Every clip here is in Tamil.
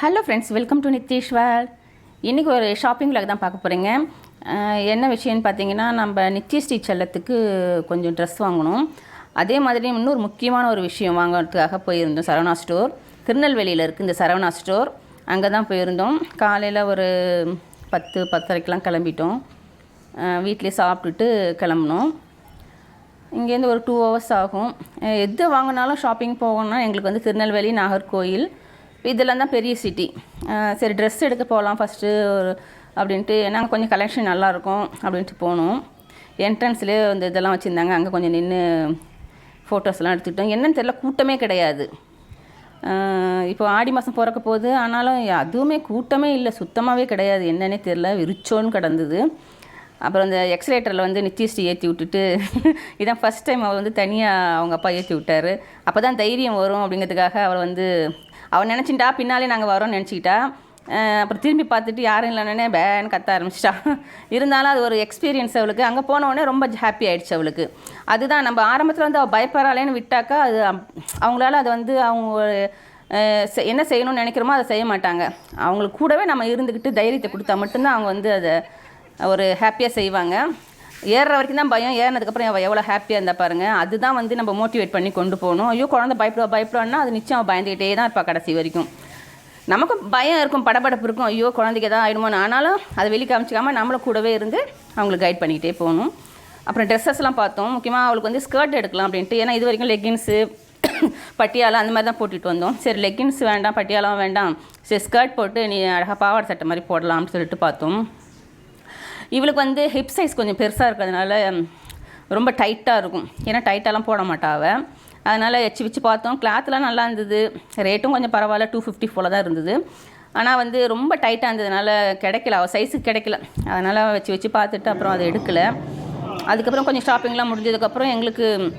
Hello friends welcome to Nitheeswar இன்றைக்கி ஒரு ஷாப்பிங் விலாக் தான் பார்க்க போகிறீங்க என்ன விஷயம்னு பார்த்தீங்கன்னா நம்ம நித்திய ஸ்ரீ செல்லத்துக்கு கொஞ்சம் ட்ரெஸ் வாங்கணும். அதே மாதிரி இன்னொரு முக்கியமான ஒரு விஷயம் வாங்குறதுக்காக போயிருந்தோம் சரவணா ஸ்டோர் திருநெல்வேலியில் இருக்குது இந்த சரவணா ஸ்டோர் அங்கே தான் போயிருந்தோம். காலையில் ஒரு பத்து பத்தரைக்கெலாம் கிளம்பிட்டோம். வீட்டிலே சாப்பிட்டுட்டு கிளம்புனோம். இங்கேருந்து ஒரு டூ ஹவர்ஸ் ஆகும். எது வாங்கினாலும் ஷாப்பிங் போகணும்னா எங்களுக்கு வந்து திருநெல்வேலி நாகர்கோயில் இதெல்லாம் தான் பெரிய சிட்டி சரி ட்ரெஸ் எடுக்க போகலாம் ஃபஸ்ட்டு ஒரு அப்படின்ட்டு ஏன்னா கொஞ்சம் கலெக்ஷன் நல்லாயிருக்கும் அப்படின்ட்டு போனோம். என்ட்ரன்ஸ்லேயே வந்து இதெல்லாம் வச்சுருந்தாங்க. அங்கே கொஞ்சம் நின்று ஃபோட்டோஸ்லாம் எடுத்துக்கிட்டோம். என்னன்னு தெரியல கூட்டமே கிடையாது. இப்போ ஆடி மாதம் பிறக்க போகுது. ஆனாலும் அதுவுமே கூட்டமே இல்லை. சுத்தமாகவே கிடையாது. என்னன்னே தெரில விரிச்சோன்னு கிடந்தது. அப்புறம் இந்த எக்ஸலேட்டரில் வந்து நித்யஸ்ரீ ஏற்றி விட்டுட்டு இதான் ஃபஸ்ட் டைம் அவர் வந்து தனியாக அவங்க அப்பா ஏற்றி விட்டார். அப்போ தான் தைரியம் வரும் அப்படிங்கிறதுக்காக அவர் வந்து அவன் நினச்சிட்டா பின்னாலே நாங்கள் வரோம்னு நினச்சிக்கிட்டா அப்புறம் திரும்பி பார்த்துட்டு யாரும் இல்லைன்னே பேன்னு கத்த ஆரம்பிச்சிட்டா. இருந்தாலும் அது ஒரு எக்ஸ்பீரியன்ஸ் அவளுக்கு. அங்கே போன உடனே ரொம்ப ஹாப்பி ஆயிடுச்சு அவளுக்கு. அதுதான் நம்ம ஆரம்பத்தில் வந்து அவள் பயப்படாளேன்னு விட்டாக்கா அது அவங்களால அது வந்து அவங்க என்ன செய்யணும்னு நினைக்கிறோமோ அதை செய்ய மாட்டாங்க. அவங்களுக்கு கூடவே நம்ம இருந்துக்கிட்டு தைரியத்தை கொடுத்தா மட்டும்தான் அவங்க வந்து அதை ஒரு ஹாப்பியாக செய்வாங்க. ஏறுற வரைக்கும் தான் பயம். ஏறினதுக்கப்புறம் அவள் எவ்வளோ ஹாப்பியாக இருந்தா பாருங்க. அதுதான் வந்து நம்ம மோட்டிவேட் பண்ணி கொண்டு போகணும். ஐயோ குழந்தை பயப்படுவா பயப்படுவான்னா அது நிச்சயம் அவள் பயந்துக்கிட்டே தான் இருப்பாள் கடைசி வரைக்கும். நமக்கும் பயம் இருக்கும் படபடப்பு இருக்கும். ஐயோ குழந்தைக்கு எதாவது ஆயிடுமோன்னு. ஆனாலும் அதை வெளியே காமிச்சிக்காமல் நம்மளும் கூடவே இருந்து அவங்களுக்கு கைட் பண்ணிக்கிட்டே போகணும். அப்புறம் ட்ரெஸ்ஸஸ்லாம் பார்த்தோம். முக்கியமாக அவளுக்கு வந்து ஸ்கர்ட் எடுக்கலாம் அப்படின்ட்டு. ஏன்னா இது வரைக்கும் லெக்கின்ஸு பட்டியாலா அந்த மாதிரி தான் போட்டுட்டு வந்தோம். சரி லெக்கின்ஸ் வேண்டாம் பட்டியாலாம் வேண்டாம். சரி ஸ்கர்ட் போட்டு நீ அழகாக பாவாடை சட்டை மாதிரி போடலாம்னு சொல்லிட்டு பார்த்தோம். இவளுக்கு வந்து ஹிப் சைஸ் கொஞ்சம் பெருசாக இருக்கிறதுனால ரொம்ப டைட்டாக இருக்கும். ஏன்னா டைட்டாலாம் போட மாட்டாவ அதனால் வச்சு வச்சு பார்த்தோம். கிளாத்லாம் நல்லா இருந்தது. ரேட்டும் கொஞ்சம் பரவாயில்ல. டூ ஃபிஃப்டி போல் தான் இருந்தது. ஆனால் வந்து ரொம்ப டைட்டாக இருந்ததுனால கிடைக்கல. அவள் சைஸுக்கு கிடைக்கல. அதனால் வச்சு வச்சு பார்த்துட்டு அப்புறம் அதை எடுக்கலை. அதுக்கப்புறம் கொஞ்சம் ஷாப்பிங்லாம் முடிஞ்சதுக்கப்புறம் எங்களுக்கு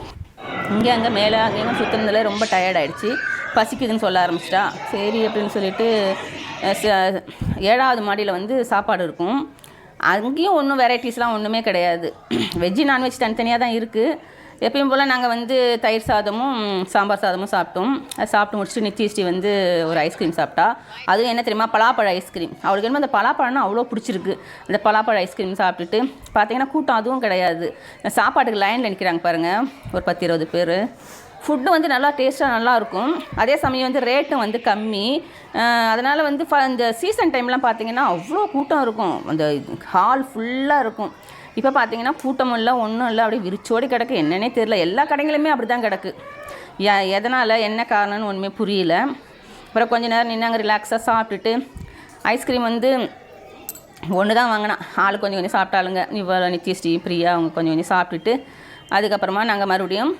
இங்கே அங்கே மேலே அங்கேயும் இங்கே ரொம்ப டயர்டாயிடுச்சு பசிக்குதுன்னு சொல்ல ஆரம்பிச்சிட்டா. சரி அப்படின்னு சொல்லிட்டு ச- ஏழாவது மாடியில் வந்து சாப்பாடு இருக்கும். அங்கேயும் ஒன்றும் வெரைட்டிஸ்லாம் ஒன்றுமே கிடையாது. வெஜ்ஜு நான்வெஜ் தனித்தனியாக தான் இருக்குது எப்பயும் போல் நாங்கள் வந்து தயிர் சாதமும் சாம்பார் சாதமும் சாப்பிட்டோம். அதை சாப்பிட்டு முடிச்சுட்டு நித்யஸ்ரீ வந்து ஒரு ஐஸ்கிரீம் சாப்பிட்டா. அதுவும் என்ன தெரியுமா? பலாப்பழ ஐஸ்கிரீம் அவளுக்கு என்னமோ அந்த பலாப்பழம்னா அவ்வளோ பிடிச்சிருக்கு. அந்த பலாப்பழ ஐஸ்கிரீம் சாப்பிட்டுட்டு பார்த்தீங்கன்னா கூட்டம் அதுவும் கிடையாது. சாப்பாட்டுக்கு லைனில் நிற்கிறாங்க பாருங்கள் ஒரு பத்து இருபது பேர். ஃபுட்டு வந்து நல்லா டேஸ்ட்டாக நல்லாயிருக்கும் அதே சமயம் வந்து ரேட்டும் வந்து கம்மி. அதனால் வந்து ஃப இந்த சீசன் டைம்லாம் பார்த்தீங்கன்னா அவ்வளோ கூட்டம் இருக்கும். அந்த ஹால் ஃபுல்லாக இருக்கும். இப்போ பார்த்தீங்கன்னா கூட்டம் இல்லை ஒன்றும் இல்லை அப்படியே விரிச்சோடி கிடக்கு. என்னன்னே தெரியல. எல்லா கடைகளுமே அப்படி தான் கிடக்கு. எ எதனால் என்ன காரணம்னு ஒன்றுமே புரியல. அப்புறம் கொஞ்ச நேரம் நின்னாங்க ரிலாக்ஸாக சாப்பிட்டுட்டு ஐஸ்கிரீம் வந்து ஒன்று தான் வாங்கினா. ஆள் கொஞ்சம் கொஞ்சம் சாப்பிட்டாளுங்க. இவ்வளோ நித்யஸ்ரீ பிரியா அவங்க கொஞ்சம் கொஞ்சம் சாப்பிட்டுட்டு அதுக்கப்புறமா நாங்கள் மறுபடியும்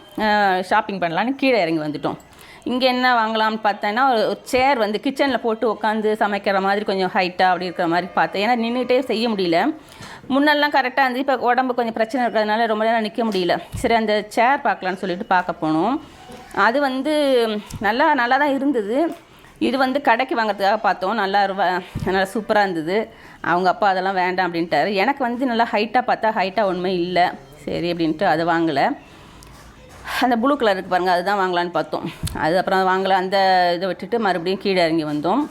ஷாப்பிங் பண்ணலான்னு கீழே இறங்கி வந்துட்டோம். இங்கே என்ன வாங்கலாம்னு பார்த்தேன்னா ஒரு சேர் வந்து கிச்சனில் போட்டு உட்காந்து சமைக்கிற மாதிரி கொஞ்சம் ஹைட்டாக அப்படி இருக்கிற மாதிரி பார்த்தேன். ஏன்னா நின்றுட்டே செய்ய முடியல. முன்னெல்லாம் கரெக்டாக இருந்து இப்போ உடம்பு கொஞ்சம் பிரச்சனை இருக்கிறதுனால ரொம்ப நேரம் நிற்க முடியல. சரி அந்த சேர் பார்க்கலான்னு சொல்லிட்டு பார்க்க போனோம். அது வந்து நல்லா நல்லா தான் இருந்தது. இது வந்து கடைக்கு வாங்குறதுக்காக பார்த்தோம். நல்லா நல்லா சூப்பராக இருந்தது. அவங்க அப்பா அதெல்லாம் வேண்டாம் அப்படின்ட்டாரு. எனக்கு வந்து நல்லா ஹைட்டாக பார்த்தா ஹைட்டாக ஒன்றுமே இல்லை. சரி அப்படின்ட்டு அதை வாங்கலை. அந்த ப்ளூ கலர் இருக்குது பாருங்கள் அதுதான் வாங்கலான்னு பார்த்தோம். அது அப்புறம் வாங்கலை. அந்த இதை விட்டுட்டு மறுபடியும் கீழே இறங்கி வந்தோம்.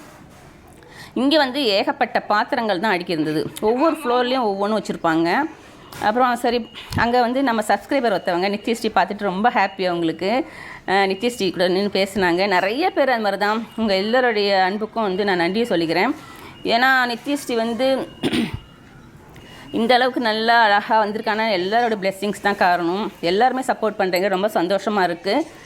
இங்கே வந்து ஏகப்பட்ட பாத்திரங்கள் தான் அடிக்கிருந்தது ஒவ்வொரு ஃப்ளோர்லேயும் ஒவ்வொன்றும் வச்சுருப்பாங்க. அப்புறம் சரி அங்கே வந்து நம்ம சப்ஸ்கிரைபர் ஒருத்தவங்க நித்யஸ்ரீ பார்த்துட்டு ரொம்ப ஹாப்பி அவங்களுக்கு நித்யஸ்ரீ கூட நின்று பேசுனாங்க. நிறைய பேர் அது மாதிரி தான் உங்கள் எல்லோருடைய அன்புக்கும் வந்து நான் நன்றியை சொல்லிக்கிறேன். ஏன்னா நித்யஸ்ரீ வந்து இந்த அளவுக்கு நல்லா அழகாக வந்திருக்கானா? எல்லாரோட பிளெஸ்ஸிங்ஸ் தான் காரணம். எல்லாருமே சப்போர்ட் பண்ணுறீங்க ரொம்ப சந்தோஷமாக இருக்குது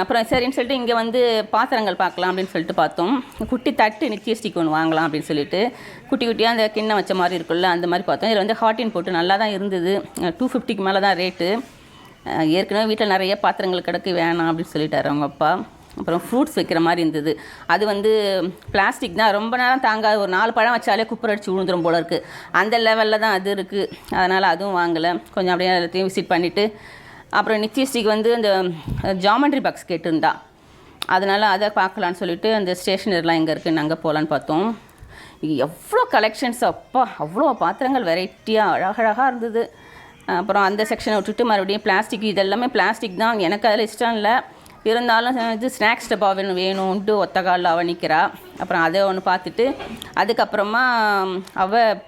அப்புறம் சரின்னு சொல்லிட்டு இங்கே வந்து பாத்திரங்கள் பார்க்கலாம் அப்படின்னு சொல்லிட்டு பார்த்தோம். குட்டி தட்டு நிச்சய ஸ்டிக் ஒன்று வாங்கலாம் அப்படின்னு சொல்லிட்டு குட்டி குட்டியாக அந்த கிண்ணம் வச்ச மாதிரி இருக்குல்ல அந்த மாதிரி பார்த்தோம். இதில் வந்து ஹாட்டின் போட்டு நல்லா தான் இருந்தது. டூ ஃபிஃப்டிக்கு மேலே தான் ரேட்டு ஏற்கனவே வீட்டில் நிறைய பாத்திரங்கள் கிடக்கு வேணாம் அப்படின்னு சொல்லிட்டாரு அவங்க அப்பா. அப்புறம் ஃப்ரூட்ஸ் வைக்கிற மாதிரி இருந்தது. அது வந்து பிளாஸ்டிக் தான். ரொம்ப நேரம் தாங்காது. ஒரு நாலு பழம் வச்சாலே குப்பர் அடிச்சு விழுந்துரும் போல இருக்குது அந்த லெவலில் தான் அது இருக்குது அதனால் அதுவும் வாங்கலை. கொஞ்சம் அப்படியே எல்லாத்தையும் விசிட் பண்ணிவிட்டு அப்புறம் நித்யஸ்ரீக்கு வந்து அந்த ஜாமெண்ட்ரி பாக்ஸ் கேட்டிருந்தா. அதனால் அதை பார்க்கலான்னு சொல்லிட்டு அந்த ஸ்டேஷனரிலாம் எங்கே இருக்குன்னு அங்கே போகலான்னு பார்த்தோம். எவ்வளோ கலெக்ஷன்ஸ் அப்பா. அவ்வளோ பாத்திரங்கள் வெரைட்டியாக அழகழகாக இருந்தது. அப்புறம் அந்த செக்ஷனை விட்டுட்டு மறுபடியும் பிளாஸ்டிக் இதெல்லாமே பிளாஸ்டிக் தான். எனக்கு அதில் இஷ்டம் இல்லை. இருந்தாலும் இது ஸ்நாக்ஸ் டப்பா வேணும் வேணும்ன்ட்டு ஒத்த காலில் அவள் நிற்கிறா அப்புறம் அதை ஒன்று பார்த்துட்டு அதுக்கப்புறமா அவள்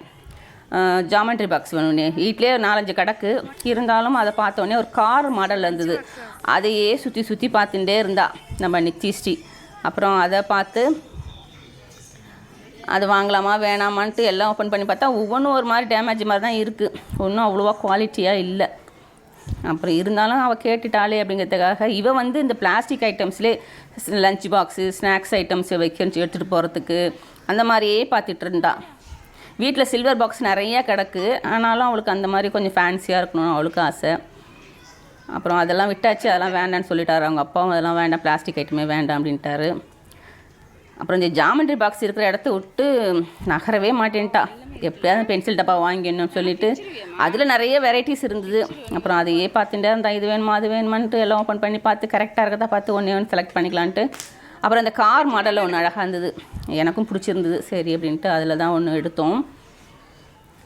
ஜாமெண்ட்ரி பாக்ஸ் வேணும்னே. வீட்லேயே நாலஞ்சு கிடக்கு. இருந்தாலும் அதை பார்த்தோன்னே ஒரு கார் மாடல் இருந்தது. அதையே சுற்றி சுற்றி பார்த்துட்டே இருந்தா நம்ம நித்திஸ்ரீ அப்புறம் அதை பார்த்து அது வாங்கலாமா வேணாமான்ட்டு எல்லாம் ஓப்பன் பண்ணி பார்த்தா ஒவ்வொன்றும் ஒரு மாதிரி டேமேஜ் மாதிரி தான் இருக்குது ஒன்றும் அவ்வளோவா குவாலிட்டியாக இல்லை. அப்புறம் இருந்தாலும் அவள் கேட்டுட்டாளே அப்படிங்கிறதுக்காக இவ வந்து இந்த பிளாஸ்டிக் ஐட்டம்ஸ்லேயே லஞ்ச் பாக்ஸு ஸ்நாக்ஸ் ஐட்டம்ஸ் வைக்க எடுத்துகிட்டு போகிறதுக்கு அந்த மாதிரியே பார்த்துட்டு இருந்தா. வீட்டில் சில்வர் பாக்ஸ் நிறைய கிடக்கு. ஆனாலும் அவளுக்கு அந்த மாதிரி கொஞ்சம் ஃபேன்சியாக இருக்கணும்னு அவளுக்கு ஆசை. அப்புறம் அதெல்லாம் விட்டாச்சு அதெல்லாம் வேண்டாம்னு சொல்லிட்டாரு. அவங்க அப்பாவும் அதெல்லாம் வேண்டாம் பிளாஸ்டிக் ஐட்டமே வேண்டாம் அப்படின்ட்டாரு. அப்புறம் இந்த ஜாமெண்ட்ரி பாக்ஸ் இருக்கிற இடத்த விட்டு நகரவே மாட்டேன்ட்டா. எப்படியாவது பென்சில் டப்பா வாங்கிடணும்னு சொல்லிட்டு அதில் நிறைய வெரைட்டிஸ் இருந்தது. அப்புறம் அதையே பார்த்துட்டே இருந்தால் இது வேணுமா அது வேணுமான்ட்டு எல்லாம் ஓப்பன் பண்ணி பார்த்து கரெக்டாக இருக்கதா பார்த்து ஒன்றே ஒன்று செலக்ட் பண்ணிக்கலான்ட்டு. அப்புறம் அந்த கார் மாடலில் ஒன்று அழகாக இருந்தது. எனக்கும் பிடிச்சிருந்தது. சரி அப்படின்ட்டு அதில் தான் ஒன்று எடுத்தோம்.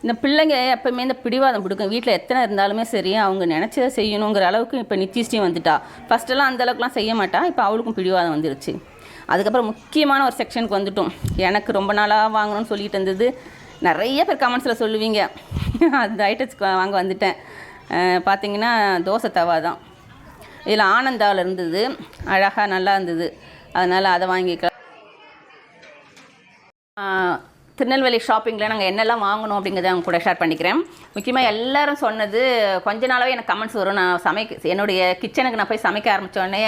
இந்த பிள்ளைங்க எப்பவுமே இந்த பிடிவாதம் பிடிக்கும். வீட்டில் எத்தனை இருந்தாலுமே சரி அவங்க நினச்சதை செய்யணுங்கிற அளவுக்கு இப்போ நித்திஷ்டியும் வந்துட்டா. ஃபஸ்ட்டெல்லாம் அந்தளவுக்குலாம் செய்ய மாட்டா. இப்போ அவளுக்கும் பிடிவாதம் வந்துருச்சு. அதுக்கப்புறம் முக்கியமான ஒரு செக்ஷனுக்கு வந்துட்டோம். எனக்கு ரொம்ப நாளாக வாங்கணும்னு சொல்லிட்டு இருந்தது. நிறைய பேர் கமெண்ட்ஸில் சொல்லுவீங்க. அந்த ஐட்டம்ஸ் வாங்க வந்துட்டேன். பார்த்தீங்கன்னா தோசை தவா தான். இதில் ஆனந்தாவில் இருந்தது. அழகாக நல்லா இருந்தது. அதனால் அதை வாங்கிக்கலாம். திருநெல்வேலி ஷாப்பிங்கில் நாங்கள் என்னெல்லாம் வாங்கணும் அப்படிங்கிறத அவங்க கூட ஷேர் பண்ணிக்கிறேன். முக்கியமாக எல்லோரும் சொன்னது கொஞ்ச நாளாகவே எனக்கு கமெண்ட்ஸ் வரும். நான் சமைக்க என்னுடைய கிச்சனுக்கு நான் போய் சமைக்க ஆரம்பிச்ச உடனே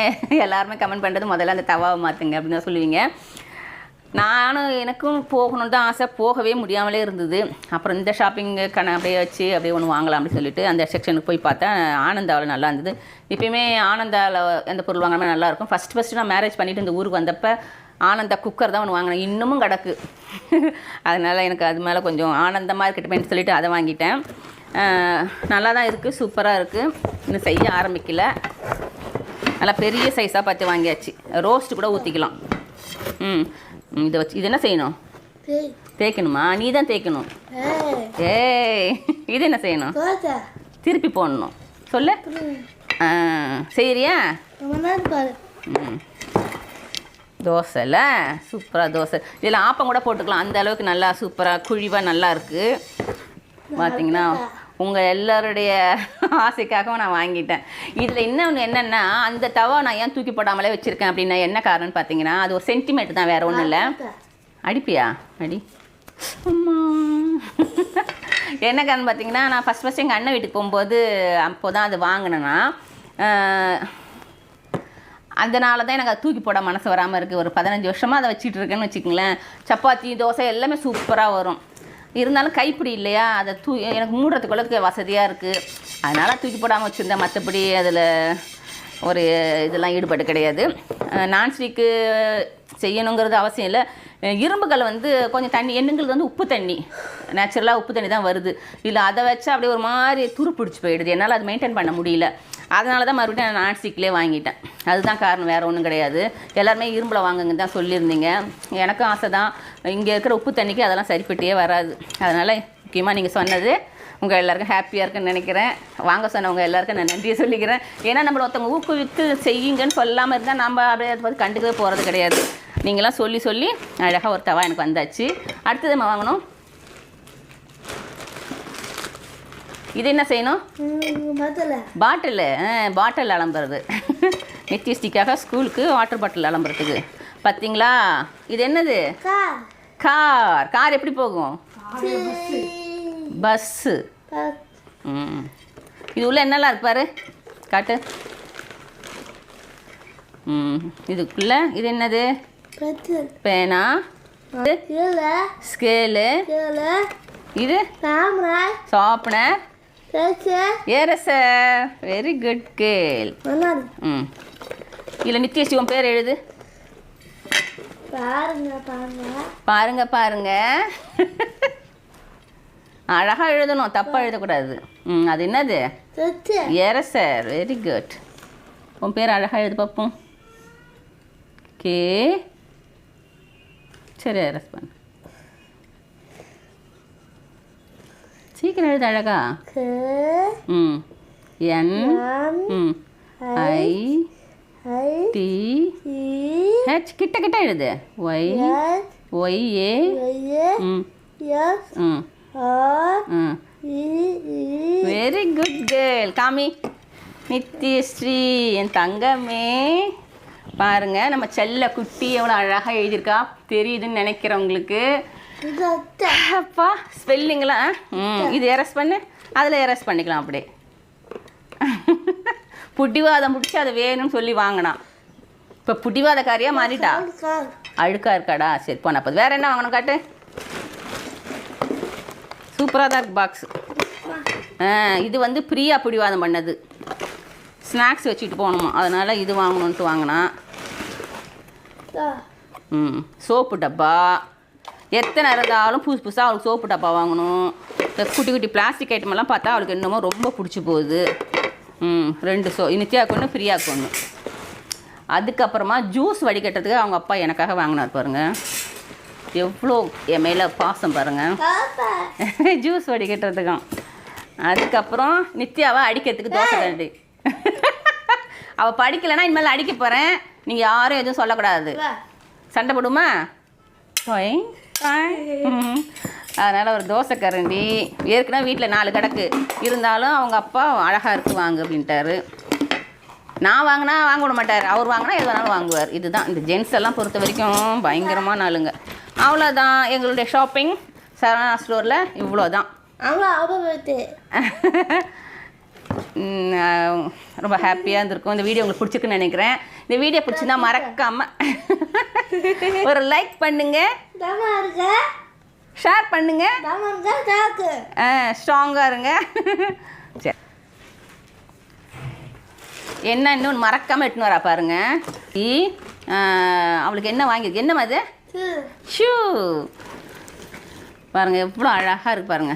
எல்லாருமே கமெண்ட் பண்ணுறது முதல்ல அந்த தவாவை மாற்றுங்க அப்படின்னு தான் சொல்லுவீங்க. நானும் எனக்கும் போகணுன்னு தான் ஆசை. போகவே முடியாமலே இருந்தது. அப்புறம் இந்த ஷாப்பிங்கு அப்படியே வச்சு அப்படியே ஒன்று வாங்கலாம் அப்படின்னு சொல்லிட்டு அந்த செக்ஷனுக்கு போய் பார்த்தேன். ஆனந்தாவில் நல்லா இருந்தது. எப்பயுமே ஆனந்தாவில் எந்த பொருள் வாங்கினாமே நல்லா இருக்கும். ஃபஸ்ட் ஃபஸ்ட்டு நான் மேரேஜ் பண்ணிவிட்டு இந்த ஊருக்கு வந்தப்போ ஆனந்தா குக்கர் தான் ஒன்று வாங்கினேன். இன்னமும் கிடக்கு. அதனால் எனக்கு அது மேலே கொஞ்சம் ஆனந்தமாக இருக்கட்டுமேன்னு சொல்லிட்டு அதை வாங்கிட்டேன். நல்லா தான் இருக்குது சூப்பராக இருக்குது இன்னும் செய்ய ஆரம்பிக்கல. நல்லா பெரிய சைஸாக பார்த்து வாங்கியாச்சு. ரோஸ்ட்டு கூட ஊற்றிக்கலாம் ம், இதை வச்சு இது என்ன செய்யணும்? தேய்க்கணுமா? நீ தான் தேய்க்கணும் ஏய் இது என்ன செய்யணும்? திருப்பி போடணும். சொல்லு. செய்யறியா? ம். தோசைல சூப்பராக தோசை. இதில் ஆப்பம் கூட போட்டுக்கலாம். அந்த அளவுக்கு நல்லா சூப்பராக குழிவாக நல்லா இருக்குது பார்த்தீங்கன்னா உங்கள் எல்லாருடைய ஆசைக்காகவும் நான் வாங்கிட்டேன். இதில் இன்னொன்று என்னென்னா அந்த தவா நான் ஏன் தூக்கி போடாமலே வச்சுருக்கேன் அப்படின்னா என்ன காரணம்னு பார்த்தீங்கன்னா அது ஒரு சென்டிமெண்ட் தான் வேறு ஒன்றும் இல்லை. அடிப்பியா? அடி. அம்மா. என்ன காரணம் பார்த்தீங்கன்னா நான் ஃபஸ்ட் ஃபஸ்ட் எங்கள் அண்ணன் வீட்டுக்கு போகும்போது அப்போ தான் அது வாங்கினேன்னா அதனால தான் எனக்கு அதை தூக்கி போட மனசு வராமல் இருக்குது ஒரு பதினஞ்சு வருஷமாக அதை வச்சுட்டு இருக்கேன்னு வச்சுக்கங்களேன். சப்பாத்தி தோசை எல்லாமே சூப்பராக வரும். இருந்தாலும் கைப்பிடி இல்லையா? அதை தூ எனக்கு மூடுறதுக்குள்ளதுக்கு வசதியாக இருக்குது அதனால் தூக்கி போடாமல் வச்சுருந்தேன். மற்றபடி அதில் ஒரு இதெல்லாம் ஈடுபாடு கிடையாது. நான்ஸ்டிக்கு செய்யணுங்கிறது அவசியம் இல்லை. இரும்புகள் வந்து கொஞ்சம் தண்ணி எண்ணுங்கிறது வந்து உப்பு தண்ணி. நேச்சுரலாக உப்பு தண்ணி தான் வருது. இல்லை அதை வச்சா அப்படியே ஒரு மாதிரி துரு பிடிச்சி போயிடுது. என்னால் அது மெயின்டைன் பண்ண முடியல. அதனால தான் மறுபடியும் நான் நான்ஸ்டிக்லேயே வாங்கிட்டேன். அதுதான் காரணம் வேறு ஒன்றும் கிடையாது. எல்லாருமே இரும்பில் வாங்குங்க தான் சொல்லியிருந்தீங்க. எனக்கும் ஆசை தான். இங்கே இருக்கிற உப்பு தண்ணிக்கு அதெல்லாம் சரிப்பட்டே வராது. அதனால் முக்கியமாக நீங்கள் சொன்னது உங்கள் எல்லாருக்கும் ஹாப்பியாக இருக்குன்னு நினைக்கிறேன். வாங்க சொன்னவங்க எல்லாருக்கும் நான் நன்றியை சொல்லிக்கிறேன். ஏன்னா நம்மள ஒருத்தவங்க ஊக்குவித்து செய்யுங்கன்னு சொல்லாமல் இருந்தால் நம்ம அப்படியே அதை பற்றி கண்டுக்கவே போகிறது கிடையாது. நீங்களாம் சொல்லி சொல்லி அழகாக ஒரு தவா எனக்கு வந்தாச்சு. அடுத்தது நம்ம வாங்கணும். இது என்ன செய்யணும்? பாட்டிலு. பாட்டில். அலம்புறது. நித்தியஸ்டிக்காக ஸ்கூலுக்கு வாட்டர் பாட்டில் அலம்புறதுக்கு. பார்த்தீங்களா இது என்னது? கார். கார். எப்படி போகும்? பஸ்ஸு. ம். இது உள்ள என்னெல்லாம் இருக்கு பாரு? காட்டு. ம். இதுக்குள்ள இது என்னது? பேனா. ஸ்கேலு. இது? பேச்சு. ஏரசர் வெரி குட் கேள் ம். இதில் நித்யஸ்ரீ உன் பேர் எழுது. பாருங்க பாருங்க. பாருங்க பாருங்க. அழகா எழுதணும் தப்பா எழுதக்கூடாது. ம் அது என்னது? தொச்சு ஏரசர் வெரி குட் உன் பேர் அழகா எழுது பார்ப்போம். கே. சரி அரஸ் பண்ணு. சீக்கிரம் எழுது அழகா. ம். என். ம். ஐ. ஐ. டி. ஹெச். கிட்ட கிட்ட எழுது. ஒய். Y A. ம். எஸ் ம். வெரி குட் கேர்ள் காமி நித்யஸ்ரீ என் தங்கமே. பாருங்க நம்ம செல்ல குட்டி எவ்வளோ அழகாக எழுதியிருக்கா? தெரியுதுன்னு நினைக்கிறவங்களுக்கு அப்பா ஸ்பெல்லிங்லாம் ம் இது எரஸ் பண்ணு. அதில் எரஸ் பண்ணிக்கலாம் அப்படியே. புட்டிவாதம் பிடிச்சி அதை வேணும்னு சொல்லி வாங்கினான். இப்போ புட்டிவாதக்காரியாக மாறிட்டா? கார் அழுக்கா இருக்காடா? சரி போன அப்போ வேற என்ன வாங்கணும் காட்டு? சூப்பராக தான் இருக்கு பாக்ஸ் இது வந்து பிரியா பிடிவாதம் பண்ணது. ஸ்நாக்ஸ் வச்சுட்டு போகணுமா? அதனால் இது வாங்கணுன்ட்டு வாங்கினா. ம் சோப்பு டப்பா. எத்தனை இருந்தாலும் புதுசு புதுசாக அவளுக்கு சோப்பு டப்பா வாங்கணும். இந்த குட்டி குட்டி பிளாஸ்டிக் ஐட்டமெல்லாம் பார்த்தா அவளுக்கு என்னமோ ரொம்ப பிடிச்சி போகுது. ம் ரெண்டு சோ நித்யாவுக்கு ஒன்று பிரியாவுக்கு ஒன்று அதுக்கப்புறமா ஜூஸ் வடிகட்டுறதுக்கு அவங்க அப்பா எனக்காக வாங்கினார் பாருங்க. எவ்வளோ என் மேலே பாசம் பாருங்கள் ஜூஸ் வடிகட்டுறதுக்கும். அதுக்கப்புறம் நித்யாவை அடிக்கிறதுக்கு தோசை கரண்டி அவள் படிக்கலைன்னா இனிமேல் அடிக்க போகிறேன் நீங்கள் யாரும் எதுவும் சொல்லக்கூடாது. சண்டை போடுமா. அதனால் ஒரு தோசை கரண்டி. ஏற்கனவே வீட்டில் நாலு கிடக்கு. இருந்தாலும் அவங்க அப்பா அழகாக இருக்கு வாங்கு அப்படின்ட்டாரு. நான் வாங்கினா வாங்க விட மாட்டார். அவர் வாங்கினா எது வேணாலும் வாங்குவார். இதுதான். இந்த ஜென்ஸ் எல்லாம் பொறுத்த வரைக்கும் பயங்கரமான நாளுங்க அவ்வளோதான். எங்களுடைய ஷாப்பிங் சரவணா ஸ்டோரில் இவ்வளோ தான் ரொம்ப ஹாப்பியாக இருந்திருக்கும். இந்த வீடியோ உங்களுக்கு பிடிச்சிருக்குன்னு நினைக்கிறேன். இந்த வீடியோ பிடிச்சிருந்தா மறக்காம ஒரு லைக் பண்ணுங்க. ஷேர் பண்ணுங்க. ஸ்ட்ராங்காக இருங்க. சரி. என்ன இன்னொன்று மறக்காமல் எட்டுன்னு வரா பாருங்க. அவளுக்கு என்ன வாங்கியிருக்கு என்ன அது ஷூ. பாருங்க எவ்வளோ அழகாக இருக்கு பாருங்க.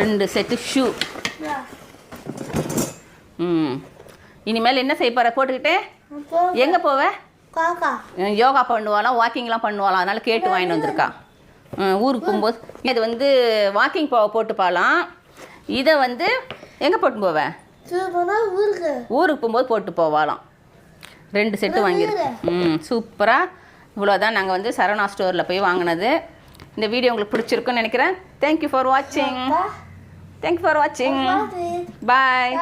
ரெண்டு செட்டு ஷூ ம். இனிமேல் என்ன செய்ய போகிற போட்டுக்கிட்டு? எங்கே போவ? யோகா பண்ணுவாளாம் வாக்கிங்லாம் பண்ணுவாளாம் அதனால் கேட்டு வாங்கிட்டு வந்திருக்கா. ம், ஊருக்கு போகும்போது. இது வந்து வாக்கிங் போக போட்டுப்பாலாம் இதை வந்து எங்கே போட்டு போவேன் ஊருக்கு போகும்போது போட்டு போவாளாம். ரெண்டு செட்டு வாங்கியிருக்கோம் ம் சூப்பராக இவ்வளோதான் நாங்கள் வந்து சரவணா ஸ்டோரில் போய் வாங்கினது. இந்த வீடியோ உங்களுக்கு பிடிச்சிருக்குன்னு நினைக்கிறேன். தேங்க்யூ ஃபார் வாட்சிங் தேங்க்யூ ஃபார் வாட்சிங் பாய்